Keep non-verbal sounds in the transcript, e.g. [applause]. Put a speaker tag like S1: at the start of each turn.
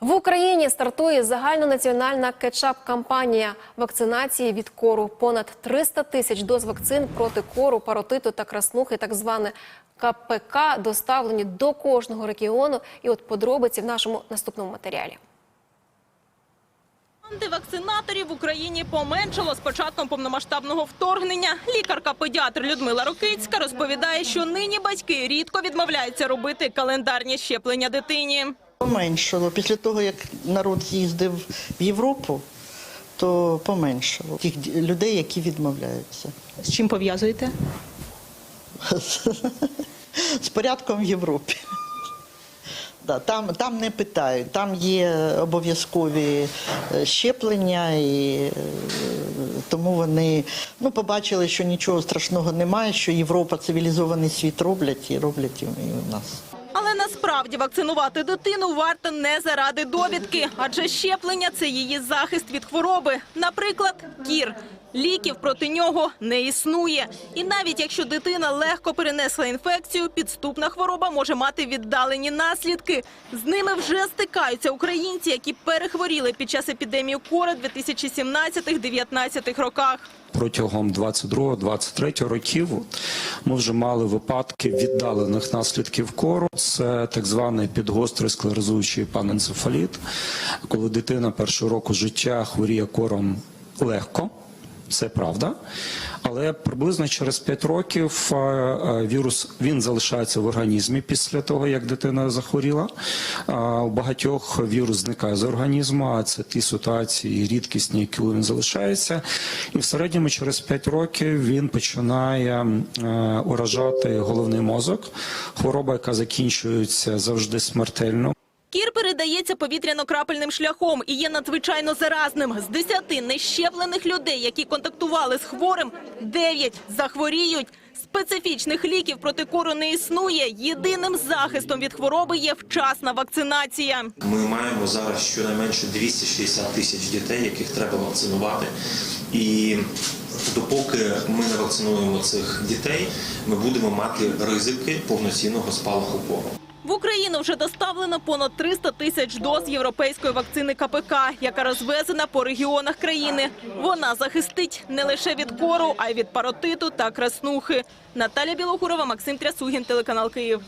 S1: В Україні стартує загальнонаціональна кетчап-кампанія вакцинації від кору. Понад 300 тисяч доз вакцин проти кору, паротиту та краснухи, так зване КПК, доставлені до кожного регіону. І от подробиці в нашому наступному матеріалі.
S2: Антивакцинаторів в Україні поменшало з початком повномасштабного вторгнення. Лікарка-педіатр Людмила Рокицька розповідає, що нині батьки рідко відмовляються робити календарні щеплення дитині.
S3: Поменшало. Після того, як народ їздив в Європу, то поменшало тих людей, які відмовляються.
S2: З чим пов'язуєте? [laughs]
S3: З порядком в Європі. Да, там, там не питають, там є обов'язкові е, щеплення, і е, тому вони ну, побачили, що нічого страшного немає, що Європа цивілізований світ роблять і роблять і у нас.
S2: Насправді вакцинувати дитину варто не заради довідки, адже щеплення це її захист від хвороби. Наприклад, кір. Ліків проти нього не існує. І навіть якщо дитина легко перенесла інфекцію, підступна хвороба може мати віддалені наслідки. З ними вже стикаються українці, які перехворіли під час епідемії кори 2017-2019 роках.
S4: Протягом 22-23 років ми вже мали випадки віддалених наслідків кору. Це так званий підгострий склерозуючий паненцефаліт, коли дитина першого року життя хворіє кором легко. Це правда, але приблизно через 5 років е, е, вірус він залишається в організмі після того, як дитина захворіла. У багатьох вірус зникає з організму, а це ті ситуації рідкісні, коли він залишається. І в середньому через 5 років він починає е, уражати головний мозок. Хвороба, яка закінчується завжди смертельно.
S2: Кір передається повітряно-крапельним шляхом і є надзвичайно заразним. З 10 нещеплених людей, які контактували з хворим, 9 захворіють. Специфічних ліків проти кору не існує. Єдиним захистом від хвороби є вчасна вакцинація.
S5: Ми маємо зараз щонайменше 260 тисяч дітей, яких треба вакцинувати. І допоки ми не вакцинуємо цих дітей, ми будемо мати ризики повноцінного спалаху кору.
S2: В Україну вже доставлено понад 300 тисяч доз європейської вакцини КПК, яка розвезена по регіонах країни. Вона захистить не лише від кору, а й від паротиту та краснухи. Наталя Білогурова, Максим Трясугін, телеканал Київ.